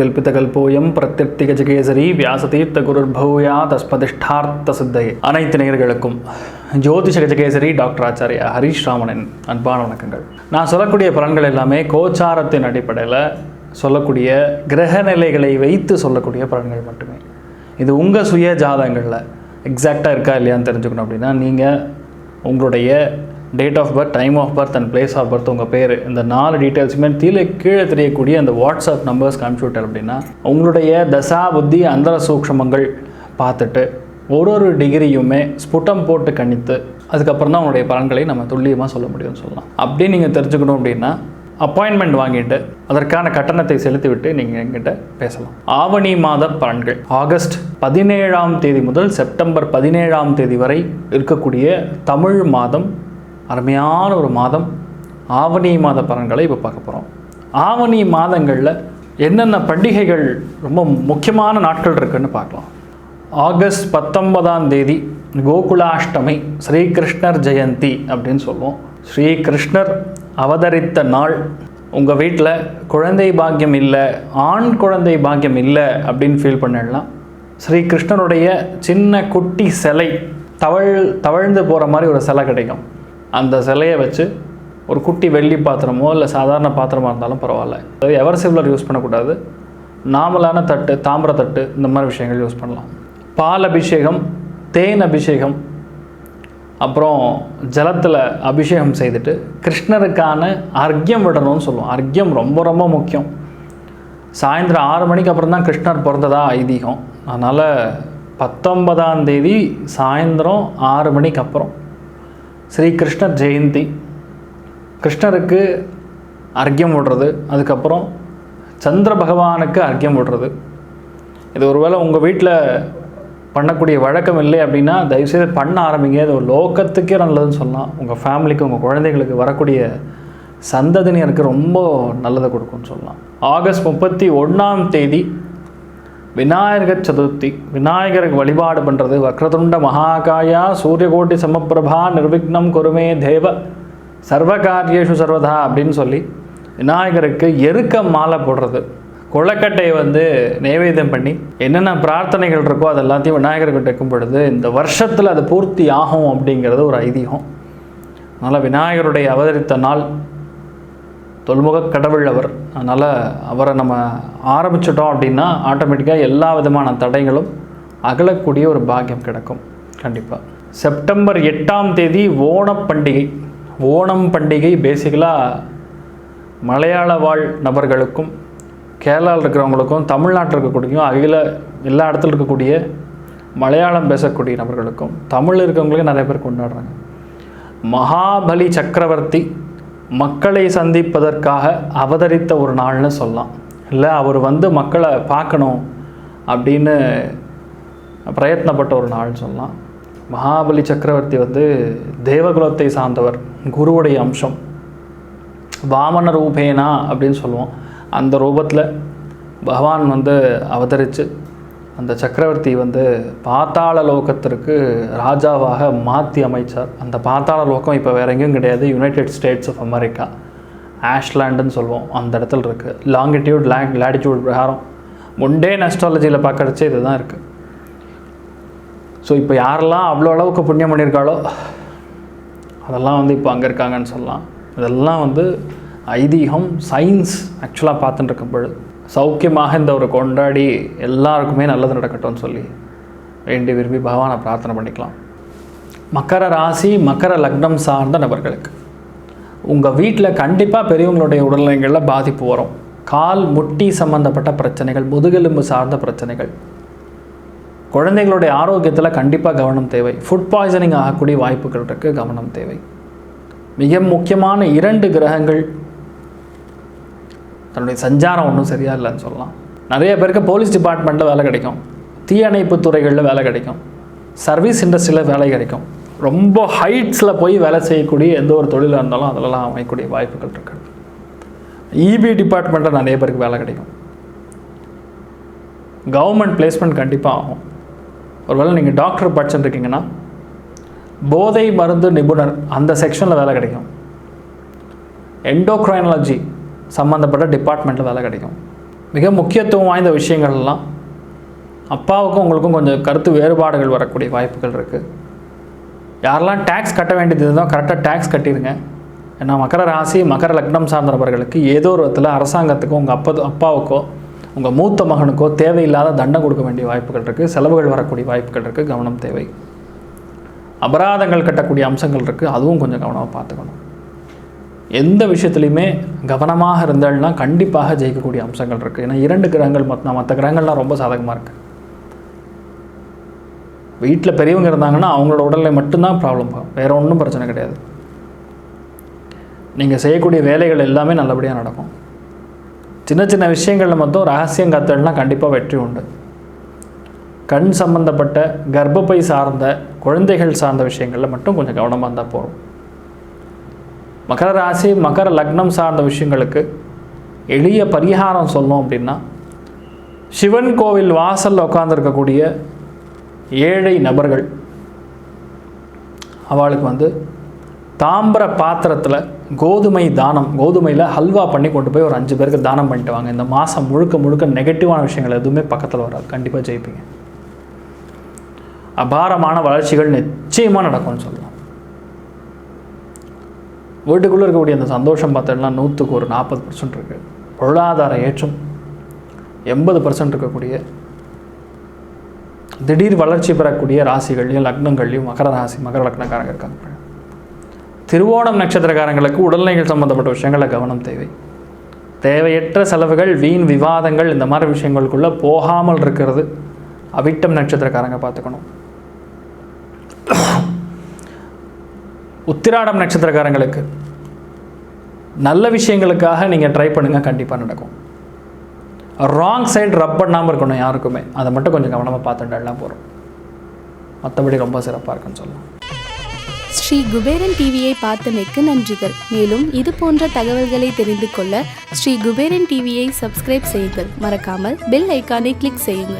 கல்பிதகல்போயம் பிரத்யர்த்திகஜகேசரி வியாசதீர்த்த குருர்பூயா தஸ்மதிஷ்டார்த்த சித்தையே அனைத்து நேயர்களுக்கும் ஜோதிஷ கஜகேசரி டாக்டர் ஆச்சாரியா ஹரீஷ் ராமனின் அன்பான வணக்கங்கள். நான் சொல்லக்கூடிய பலன்கள் எல்லாமே கோச்சாரத்தின் அடிப்படையில் சொல்லக்கூடிய கிரக நிலைகளை வைத்து சொல்லக்கூடிய பலன்கள் மட்டுமே. இது உங்கள் சுய ஜாதகங்களில் எக்ஸாக்டாக இருக்கா இல்லையான்னு தெரிஞ்சுக்கணும் அப்படின்னா நீங்கள் உங்களுடைய date of birth time of birth and place of birth உங்கள் பேர். இந்த நாலு டீட்டெயில்ஸுமே கீழே கீழே தெரியக்கூடிய அந்த வாட்ஸ்அப் நம்பர்ஸ் கம்ப்யூட்டர் அப்படின்னா உங்களுடைய தசா புத்தி அந்தர சூக்ஷமங்கள் பார்த்துட்டு ஒரு ஒரு டிகிரியுமே ஸ்புட்டம் போட்டு கணித்து அதுக்கப்புறம் தான் உங்களுடைய பலன்களை நம்ம துல்லியமாக சொல்ல முடியும்னு சொல்லலாம். அப்படி நீங்கள் தெரிஞ்சுக்கணும் அப்படின்னா அப்பாயின்மெண்ட் வாங்கிட்டு அதற்கான கட்டணத்தை செலுத்திவிட்டு நீங்கள் எங்கிட்ட பேசலாம். ஆவணி மாத பலன்கள். ஆகஸ்ட் பதினேழாம் தேதி முதல் செப்டம்பர் பதினேழாம் தேதி வரை இருக்கக்கூடிய தமிழ் மாதம் அருமையான ஒரு மாதம். ஆவணி மாத பலன்களை இப்போ பார்க்க போகிறோம் ஆவணி மாதங்களில் என்னென்ன பண்டிகைகள் ரொம்ப முக்கியமான நாட்கள் இருக்குன்னு பார்க்கலாம். ஆகஸ்ட் பத்தொன்பதாம் தேதி கோகுலாஷ்டமி ஸ்ரீகிருஷ்ணர் ஜெயந்தி அப்படின்னு சொல்லுவோம். ஸ்ரீகிருஷ்ணர் அவதரித்த நாள். உங்கள் வீட்டில் குழந்தை பாக்கியம் இல்லை ஆண் குழந்தை பாக்கியம் இல்லை அப்படின்னு ஃபீல் பண்ணிடலாம் ஸ்ரீகிருஷ்ணருடைய சின்ன குட்டி சிலை தவழ் தவழ்ந்து போகிற மாதிரி ஒரு சிலை கிடைக்கும். அந்த சிலையை வச்சு ஒரு குட்டி வெள்ளி பாத்திரமோ இல்லை சாதாரண பாத்திரமாக இருந்தாலும் பரவாயில்ல. அதாவது எவர் சிவ்லர் யூஸ் பண்ணக்கூடாது. நார்மலான தட்டு தாமிர தட்டு இந்த மாதிரி விஷயங்கள் யூஸ் பண்ணலாம். பால் அபிஷேகம் தேன் அபிஷேகம் அப்புறம் ஜலத்தில் அபிஷேகம் செய்துட்டு கிருஷ்ணருக்கான அர்க்கியம் விடணும்னு சொல்லுவோம். அர்க்கியம் ரொம்ப ரொம்ப முக்கியம். சாயந்தரம் ஆறு மணிக்கு அப்புறம் தான் கிருஷ்ணர் பிறந்ததா ஐதீகம். அதனால் பத்தொன்பதாம் தேதி சாயந்தரம் ஆறு மணிக்கு அப்புறம். ஸ்ரீகிருஷ்ணர் ஜெயந்தி. கிருஷ்ணருக்கு அர்க்கியம் விடுறது அதுக்கப்புறம் சந்திர பகவானுக்கு அர்க்கியம் விடுறது இது ஒருவேளை உங்கள் வீட்டில் பண்ணக்கூடிய வழக்கம் இல்லை அப்படின்னா தயவுசெய்து பண்ண ஆரம்பிங்க. இது ஒரு லோக்கத்துக்கே நல்லதுன்னு சொல்லலாம். உங்கள் ஃபேமிலிக்கு உங்கள் குழந்தைகளுக்கு வரக்கூடிய சந்ததினருக்கு ரொம்ப நல்லதை கொடுக்கும்னு சொல்லலாம். ஆகஸ்ட் முப்பத்தி ஒன்றாம் தேதி விநாயகர் சதுர்த்தி விநாயகருக்கு வழிபாடு பண்ணுறது வக்ரதுண்ட மகாகாயா சூரியகோட்டி சமப்பிரபா நிர்விக்னம் குருமே தேவ சர்வகாரியேஷு சர்வதா அப்படின்னு சொல்லி விநாயகருக்கு எருக்க மாலை போடுறது. கொழக்கட்டையை வந்து நைவேத்தியம் பண்ணி என்னென்ன பிரார்த்தனைகள் இருக்கோ அது எல்லாத்தையும் விநாயகருக்கு வைக்கும் பொழுது இந்த வருஷத்தில் அது பூர்த்தி ஆகும் அப்படிங்கிறது ஒரு ஐதீகம். அதனால் விநாயகருடைய அவதரித்த நாள் தொல்முக கடவுள் அவர். அதனால் அவரை நம்ம ஆரம்பிச்சிட்டோம் அப்படின்னா ஆட்டோமேட்டிக்காக எல்லா விதமான தடைகளும் அகலக்கூடிய ஒரு பாக்கியம் கிடைக்கும். கண்டிப்பாக செப்டம்பர் எட்டாம் தேதி ஓணப் பண்டிகை. ஓணம் பண்டிகை பேசிக்கலாக மலையாள வாழ் நபர்களுக்கும் கேரளாவில் இருக்கிறவங்களுக்கும் தமிழ்நாட்டில் இருக்கக்கூடிய அகில எல்லா இடத்துல இருக்கக்கூடிய மலையாளம் பேசக்கூடிய நபர்களுக்கும் தமிழ் இருக்கவங்களுக்கும் நிறைய பேர் கொண்டாடுறாங்க. மகாபலி சக்கரவர்த்தி மக்களை சந்திப்பதற்காக அவதரித்த ஒரு நாள்னு சொல்லலாம். இல்லை அவர் வந்து மக்களை பார்க்கணும் அப்படின்னு பிரயத்னப்பட்ட ஒரு நாள்னு சொல்லலாம். மகாபலி சக்கரவர்த்தி வந்து தேவகுலத்தை சார்ந்தவர் குருவுடைய அம்சம். வாமன ரூபேனா அப்படின்னு சொல்லுவோம். அந்த ரூபத்தில் பகவான் வந்து அவதரித்து அந்த சக்கரவர்த்தி வந்து பாத்தாள லோகத்திற்கு ராஜாவாக மாற்றி அமைச்சார். அந்த பாத்தாள லோகம் இப்போ வேற எங்கேயும் கிடையாது. யுனைடெட் ஸ்டேட்ஸ் ஆஃப் அமெரிக்கா ஆஷ்லாண்டுன்னு சொல்லுவோம். அந்த இடத்துல இருக்குது லாங்கிடியூட் லேங் லேட்டிடியூட் பிரகாரம். முண்டேன் அஸ்ட்ராலஜியில் பார்க்கறச்சே இதுதான் இருக்குது ஸோ இப்போ யாரெல்லாம் அவ்வளோ அளவுக்கு புண்ணியம் பண்ணியிருக்காளோ அதெல்லாம் வந்து இப்போ அங்கே இருக்காங்கன்னு சொல்லலாம். இதெல்லாம் வந்து ஐதீகம் சயின்ஸ் ஆக்சுவலாக பார்த்துட்டு இருக்கும் பொழுது சௌக்கியமாக இந்த ஒரு கொண்டாடி எல்லாருக்குமே நல்லது நடக்கட்டும்னு சொல்லி வேண்டி விரும்பி பகவானை பிரார்த்தனை பண்ணிக்கலாம். மக்கர ராசி மக்கர லக்னம் சார்ந்த நபர்களுக்கு. உங்கள் வீட்டில் கண்டிப்பாக பெரியவங்களுடைய உடல்நிலைகளில் பாதிப்பு வரும். கால் முட்டி சம்பந்தப்பட்ட பிரச்சனைகள் முதுகெலும்பு சார்ந்த பிரச்சனைகள். குழந்தைகளுடைய ஆரோக்கியத்தில் கண்டிப்பாக கவனம் தேவை. ஃபுட் பாய்சனிங் ஆகக்கூடிய வாய்ப்புகள் இருக்குது கவனம் தேவை. மிக முக்கியமான இரண்டு கிரகங்கள் தன்னுடைய சஞ்சாரம் ஒன்றும் சரியாக இல்லைன்னு சொல்லலாம். நிறைய பேருக்கு போலீஸ் டிபார்ட்மெண்ட்டில் வேலை கிடைக்கும். தீயணைப்பு துறைகளில் வேலை கிடைக்கும். சர்வீஸ் இண்டஸ்ட்ரியில் வேலை கிடைக்கும். ரொம்ப ஹைட்ஸில் போய் வேலை செய்யக்கூடிய எந்த ஒரு தொழிலாக இருந்தாலும் அதிலலாம் அமையக்கூடிய வாய்ப்புகள் இருக்குது இபி டிபார்ட்மெண்ட்டில் நிறைய பேருக்கு வேலை கிடைக்கும். கவர்மெண்ட் பிளேஸ்மெண்ட் கண்டிப்பாக ஆகும். ஒருவேளை நீங்கள் டாக்டர் படிச்சுட்டு இருக்கீங்கன்னா போதை மருந்து நிபுணர் அந்த செக்ஷனில் வேலை கிடைக்கும். எண்டோக்ரைனாலஜி சம்மந்தப்பட்ட டிபார்ட்மெண்ட்டில் வேலை கிடைக்கும். மிக முக்கியத்துவம் வாய்ந்த விஷயங்கள்லாம் அப்பாவுக்கும் உங்களுக்கும் கொஞ்சம் கருத்து வேறுபாடுகள் வரக்கூடிய வாய்ப்புகள் இருக்குது யாரெல்லாம் டேக்ஸ் கட்ட வேண்டியது இருந்தோ கரெக்டாக டேக்ஸ் கட்டிடுங்க ஏன்னா மகர ராசி மகர லக்னம் சார்ந்த நபர்களுக்கு ஏதோ ஒரு விதத்தில் அரசாங்கத்துக்கோ உங்கள் அப்பா அப்பாவுக்கோ உங்கள் மூத்த மகனுக்கோ தேவையில்லாத தண்டம் கொடுக்க வேண்டிய வாய்ப்புகள் இருக்குது செலவுகள் வரக்கூடிய வாய்ப்புகள் இருக்குது கவனம் தேவை. அபராதங்கள் கட்டக்கூடிய அம்சங்கள் இருக்குது அதுவும் கொஞ்சம் கவனமாக பார்த்துக்கணும். எந்த விஷயத்துலையுமே கவனமாக இருந்தால்னா கண்டிப்பாக ஜெயிக்கக்கூடிய அம்சங்கள் இருக்குது ஏன்னா இரண்டு கிரகங்கள் மற்ற மற்ற கிரகங்கள்லாம் ரொம்ப சாதகமாக இருக்குது வீட்டில் பெரியவங்க இருந்தாங்கன்னா அவங்களோட உடலில் மட்டும்தான் ப்ராப்ளம் ஆகும். வேறு ஒன்றும் பிரச்சனை கிடையாது. நீங்கள் செய்யக்கூடிய வேலைகள் எல்லாமே நல்லபடியாக நடக்கும். சின்ன சின்ன விஷயங்களில் மட்டும் ரகசியம் கத்தல்னா கண்டிப்பாக வெற்றி உண்டு. கண் சம்பந்தப்பட்ட கர்ப்பப்பை சார்ந்த குழந்தைகள் சார்ந்த விஷயங்களில் மட்டும் கொஞ்சம் கவனமாக இருந்தால் போதும். மகர ராசி மகர லக்னம் சார்ந்த விஷயங்களுக்கு எளிய பரிகாரம் சொல்லணும் அப்படின்னா சிவன் கோவில் வாசலில் உட்காந்துருக்கக்கூடிய ஏழை நபர்கள் அவளுக்கு வந்து தாம்பர பாத்திரத்தில் கோதுமை தானம் கோதுமையில் ஹல்வா பண்ணி கொண்டு போய் ஒரு அஞ்சு பேருக்கு தானம் பண்ணிட்டு வாங்க. இந்த மாதம் முழுக்க முழுக்க நெகட்டிவான விஷயங்கள் எதுவுமே பக்கத்தில் வராது. கண்டிப்பாக ஜெயிப்பீங்க. அபாரமான வளர்ச்சிகள் நிச்சயமாக நடக்கும்னு சொல்லலாம் வீட்டுக்குள்ளே இருக்கக்கூடிய அந்த சந்தோஷம் பார்த்தோம்னா நூற்றுக்கு ஒரு நாற்பது பர்சன்ட் இருக்குது பொருளாதார ஏற்றம் எண்பது பர்சன்ட் இருக்கக்கூடிய திடீர் வளர்ச்சி பெறக்கூடிய ராசிகள்லையும் லக்னங்கள்லையும் மகர ராசி மகர லக்னக்காரங்க இருக்காங்க. திருவோணம் நட்சத்திரக்காரங்களுக்கு உடல்நிலைகள் சம்மந்தப்பட்ட விஷயங்களில் கவனம் தேவை. தேவையற்ற செலவுகள் வீண் விவாதங்கள் இந்த மாதிரி விஷயங்களுக்குள்ளே போகாமல் இருக்கிறது அவிட்டம் நட்சத்திரக்காரங்க பார்த்துக்கணும். உத்திராடம் நட்சத்திரக்காரங்களுக்கு நல்ல விஷயங்களுக்காக நீங்கள் ட்ரை பண்ணுங்கள் கண்டிப்பாக நடக்கும். ராங் சைடு ரப் பண்ணாமல் இருக்கணும் யாருக்குமே. அதை மட்டும் கொஞ்சம் கவனமாக பார்த்துட்டெல்லாம் போகிறோம் மற்றபடி ரொம்ப சிறப்பாக இருக்குன்னு சொல்லலாம். ஸ்ரீ குபேரன் டிவியை பார்த்தமைக்கு நன்றிகள். மேலும் இது போன்ற தகவல்களை தெரிந்து கொள்ள ஸ்ரீ குபேரன் டிவியை சப்ஸ்கிரைப் செய்யுங்கள். மறக்காமல் பெல் ஐக்கானை கிளிக் செய்யுங்கள்.